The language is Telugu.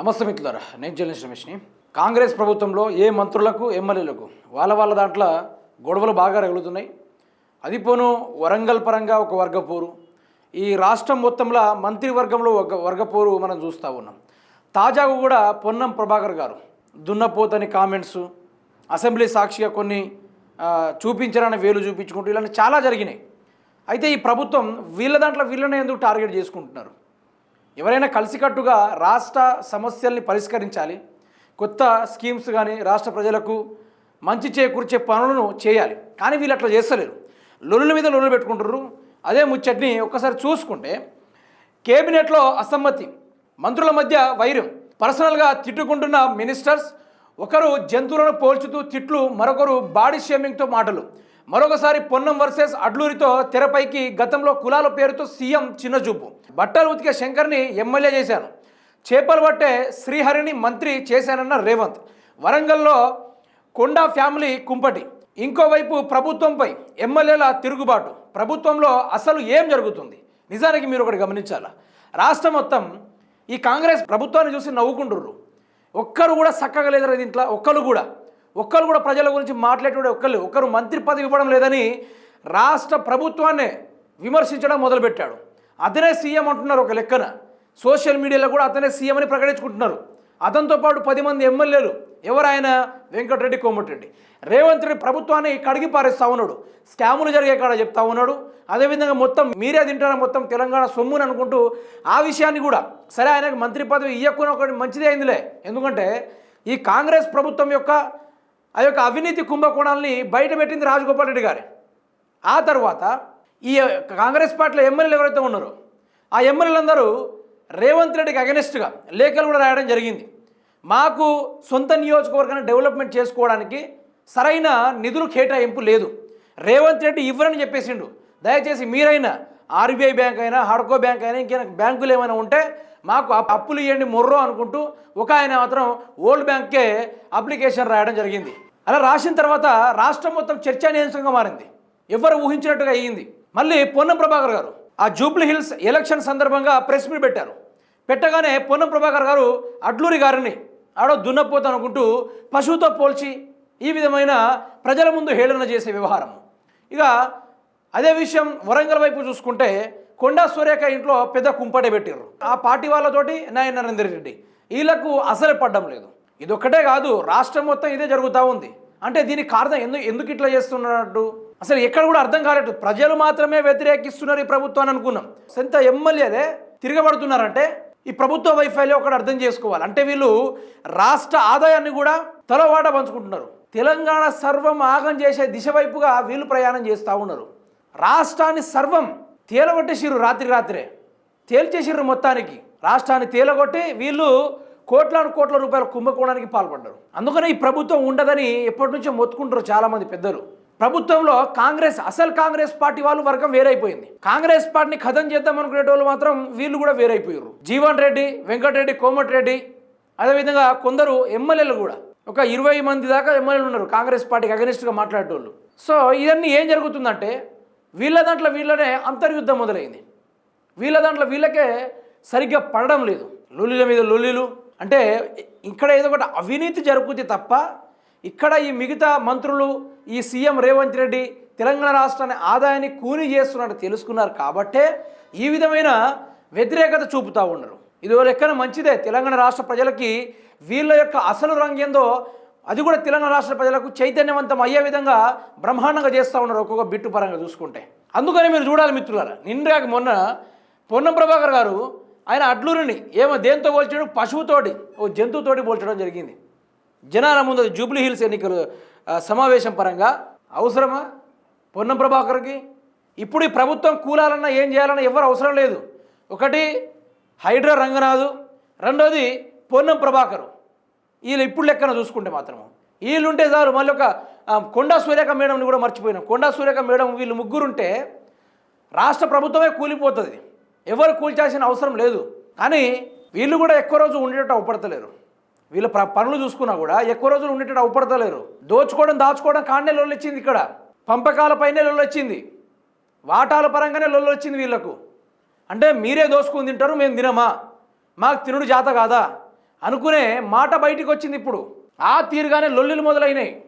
నమస్తే మిత్రులారా నేను జర్నలిస్ట్ రమేష్ని. కాంగ్రెస్ ప్రభుత్వంలో ఏ మంత్రులకు ఎమ్మెల్యేలకు వాళ్ళ వాళ్ళ దాంట్లో గొడవలు బాగా రగులుతున్నాయి. అది పోను వరంగల్ పరంగా ఒక వర్గపోరు. ఈ రాష్ట్రం మొత్తంలో మంత్రివర్గంలో ఒక వర్గపోరు మనం చూస్తూ ఉన్నాం. తాజాగా కూడా పొన్నం ప్రభాకర్ గారు దున్నపోతని కామెంట్స్ అసెంబ్లీ సాక్షిగా కొన్ని చూపించరని వేలు చూపించుకుంటూ ఇలాంటి చాలా జరిగినాయి. అయితే ఈ ప్రభుత్వం వీళ్ళ దాంట్లో వీళ్ళనే ఎందుకు టార్గెట్ చేసుకుంటున్నారు? ఎవరైనా కలిసికట్టుగా రాష్ట్ర సమస్యల్ని పరిష్కరించాలి కొత్త స్కీమ్స్ కానీ రాష్ట్ర ప్రజలకు మంచి చేకూర్చే పనులను చేయాలి. కానీ వీళ్ళు అట్లా చేస్తలేరు. లొల్లుల మీద లొల్లు పెట్టుకుంటారు అదే ముచ్చట్ని ఒక్కసారి చూసుకుంటే కేబినెట్లో అసమ్మతి మంత్రుల మధ్య వైరం పర్సనల్గా తిట్టుకుంటున్న మినిస్టర్స్ ఒకరు జంతువులను పోల్చుతూ తిట్లు మరొకరు బాడీ షేమింగ్తో మాటలు. మరొకసారి పొన్నం వర్సెస్ అడ్లూరితో తెరపైకి గతంలో కులాల పేరుతో సీఎం చిన్నచూపు బట్టలు ఉతికే శంకర్ని ఎమ్మెల్యే చేశాను. చేపలు పట్టే శ్రీహరిని మంత్రి చేశానన్న రేవంత్. వరంగల్లో కొండా ఫ్యామిలీ కుంపటి. ఇంకోవైపు ప్రభుత్వంపై ఎమ్మెల్యేల తిరుగుబాటు. ప్రభుత్వంలో అసలు ఏం జరుగుతుంది? నిజానికి మీరు ఒకటి గమనించాలా? రాష్ట్రం మొత్తం ఈ కాంగ్రెస్ ప్రభుత్వాన్ని చూసి నవ్వుకుంటుర్రు. ఒక్కరు కూడా చక్కగా లేదురా దీంట్లో? ఒక్కరు కూడా. ఒక్కరు కూడా ప్రజల గురించి మాట్లాడేటువంటి ఒక్కరు ఒక్కరు మంత్రి పదవి ఇవ్వడం లేదని రాష్ట్ర ప్రభుత్వాన్నే విమర్శించడం మొదలుపెట్టాడు. అతనే సీఎం అంటున్నారు ఒక లెక్కన. సోషల్ మీడియాలో కూడా అతనే సీఎం అని ప్రకటించుకుంటున్నారు. అతనితో పాటు పది మంది ఎమ్మెల్యేలు ఎవరాయన? వెంకటరెడ్డి కోమటిరెడ్డి. రేవంత్ రెడ్డి ప్రభుత్వాన్ని కడిగి పారేస్తా ఉన్నాడు. స్కాములు జరిగే కాడ చెప్తా ఉన్నాడు. అదేవిధంగా మొత్తం మీరే తింటారా మొత్తం తెలంగాణ సొమ్ముని అనుకుంటూ ఆ విషయాన్ని కూడా సరే ఆయనకు మంత్రి పదవి ఇయ్యకుని ఒకటి మంచిదే అయిందిలే. ఎందుకంటే ఈ కాంగ్రెస్ ప్రభుత్వం యొక్క ఆ యొక్క అవినీతి కుంభకోణాలని బయట పెట్టింది రాజగోపాల్ రెడ్డి గారే. ఆ తర్వాత ఈ కాంగ్రెస్ పార్టీలో ఎమ్మెల్యేలు ఎవరైతే ఉన్నారో ఆ ఎమ్మెల్యేలందరూ రేవంత్ రెడ్డికి అగెనిస్ట్గా లేఖలు కూడా రాయడం జరిగింది. మాకు సొంత నియోజకవర్గాన్ని డెవలప్మెంట్ చేసుకోవడానికి సరైన నిధులు కేటాయింపు లేదు. రేవంత్ రెడ్డి ఇవ్వరని చెప్పేసిండు. దయచేసి మీరైనా ఆర్బీఐ బ్యాంక్ అయినా హడ్కో బ్యాంక్ అయినా ఇంకేమైనా బ్యాంకులు ఏమైనా ఉంటే మాకు అప్పులు ఇవ్వండి మొర్రో అనుకుంటూ ఒక ఆయన మాత్రం ఓల్డ్ బ్యాంక్కే అప్లికేషన్ రాయడం జరిగింది. అలా రాసిన తర్వాత రాష్ట్రం మొత్తం చర్చానీయాంశంగా మారింది. ఎవరు ఊహించినట్టుగా అయ్యింది. మళ్ళీ పొన్నం ప్రభాకర్ గారు ఆ జూబ్లీ హిల్స్ ఎలక్షన్ సందర్భంగా ప్రెస్ మీట్ పెట్టారు. పెట్టగానే పొన్నం ప్రభాకర్ గారు అడ్లూరి గారిని ఆడో దున్నపోత అనుకుంటూ పశువుతో పోల్చి ఈ విధమైన ప్రజల ముందు హేళన చేసే వ్యవహారం ఇక అదే విషయం వరంగల్ వైపు చూసుకుంటే కొండా సూర్యక ఇంట్లో పెద్ద కుంపటే పెట్టారు ఆ పార్టీ వాళ్ళతోటి నాయన నరేందర్ రెడ్డి. వీళ్ళకు అసలే పడ్డం లేదు. ఇదొక్కటే కాదు రాష్ట్రం మొత్తం ఇదే జరుగుతూ ఉంది. అంటే దీనికి కారణం ఎందుకు ఎందుకు ఇట్లా చేస్తున్నట్టు? అసలు ఎక్కడ కూడా అర్థం కాలేదు. ప్రజలు మాత్రమే వ్యతిరేకిస్తున్నారు ఈ ప్రభుత్వాన్ని అనుకున్నాం. సొంత ఎమ్మెల్యేలే తిరగబడుతున్నారంటే ఈ ప్రభుత్వ వైఫల్యం ఒకటి అర్థం చేసుకోవాలి. అంటే వీళ్ళు రాష్ట్ర ఆదాయాన్ని కూడా తలవాట పంచుకుంటున్నారు. తెలంగాణ సర్వం ఆగం చేసే దిశ వైపుగా వీళ్ళు ప్రయాణం చేస్తూ ఉన్నారు. రాష్ట్రాన్ని సర్వం తేలగొట్టేసిర్రు రాత్రి రాత్రే. తేల్చేసిర్రు మొత్తానికి. రాష్ట్రాన్ని తేలగొట్టి వీళ్ళు కోట్లాను కోట్ల రూపాయల కుంభకోణానికి పాల్పడ్డారు. అందుకనే ఈ ప్రభుత్వం ఉండదని ఎప్పటి నుంచో మొత్తుకుంటారు చాలామంది పెద్దలు. ప్రభుత్వంలో కాంగ్రెస్ అసలు కాంగ్రెస్ పార్టీ వాళ్ళు వర్గం వేరైపోయింది. కాంగ్రెస్ పార్టీని ఖతం చేద్దాం అనుకునేటోళ్ళు మాత్రం వీళ్ళు కూడా వేరైపోయారు జీవన్ రెడ్డి వెంకటరెడ్డి కోమటిరెడ్డి అదేవిధంగా కొందరు ఎమ్మెల్యేలు కూడా. ఒక ఇరవై మంది దాకా ఎమ్మెల్యేలు ఉన్నారు కాంగ్రెస్ పార్టీకి అగనిస్ట్గా మాట్లాడేటోళ్ళు. సో ఇవన్నీ ఏం జరుగుతుందంటే వీళ్ళ దాంట్లో వీళ్ళనే అంతర్యుద్ధం మొదలైంది. వీళ్ళ దాంట్లో వీళ్ళకే సరిగ్గా పడడం లేదు. లొల్లిల మీద లొల్లిలు. అంటే ఇక్కడ ఏదో ఒకటి అవినీతి జరుగుతుంది తప్ప ఇక్కడ ఈ మిగతా మంత్రులు ఈ సీఎం రేవంత్ రెడ్డి తెలంగాణ రాష్ట్రాన్ని ఆదాయాన్ని కూని చేస్తున్నట్టు తెలుసుకున్నారు కాబట్టే ఈ విధమైన వ్యతిరేకత చూపుతూ ఉన్నారు. ఇది లెక్కన మంచిదే. తెలంగాణ రాష్ట్ర ప్రజలకి వీళ్ళ యొక్క అసలు రంగేందో అది కూడా తెలంగాణ రాష్ట్ర ప్రజలకు చైతన్యవంతం అయ్యే విధంగా బ్రహ్మాండంగా చేస్తూ ఉన్నారు ఒక్కొక్క బిట్టు పరంగా చూసుకుంటే. అందుకని మీరు చూడాలి మిత్రులారా నిండాక మొన్న పొన్నం ప్రభాకర్ గారు ఆయన అడ్లూరిని ఏమో దేంతో పోల్చాడు? పశువుతోటి ఓ జంతువుతోటి పోల్చడం జరిగింది. జనాల ముందు జూబ్లీ హిల్స్ ఎన్నికలు సమావేశం పరంగా అవసరమా పొన్నం ప్రభాకర్కి? ఇప్పుడు ఈ ప్రభుత్వం కూలాలన్నా ఏం చేయాలన్నా ఎవరు అవసరం లేదు. ఒకటి హైడ్రా రంగనాథు రెండోది పొన్నం ప్రభాకరు. వీళ్ళు ఇప్పుడు లెక్కన చూసుకుంటే మాత్రము. వీళ్ళుంటే చాలు మళ్ళీ ఒక కొండా సూర్యక మేడంని కూడా మర్చిపోయినాం. కొండా సూర్యక మేడం వీళ్ళు ముగ్గురుంటే రాష్ట్ర ప్రభుత్వమే కూలిపోతుంది. ఎవరు కూల్చాల్సిన అవసరం లేదు. కానీ వీళ్ళు కూడా ఎక్కువ రోజు ఉండేటట్టు అవపడతలేరు. వీళ్ళ ప్ర- పనులు చూసుకున్నా కూడా ఎక్కువ రోజులు ఉండేటట్టు అవపడతలేరు. దోచుకోవడం దాచుకోవడం కాడనే లొల్లు వచ్చింది ఇక్కడ. పంపకాలపైనే లొల్లు వచ్చింది వాటాల పరంగానే లొల్లు వచ్చింది వీళ్ళకు. అంటే మీరే దోసుకుని తింటారు మేము తినమా? మాకు తినుడు జాత కాదా? అనుకునే మాట బయటికి వచ్చింది ఇప్పుడు. ఆ తీరుగానే లొల్లులు మొదలైనాయి.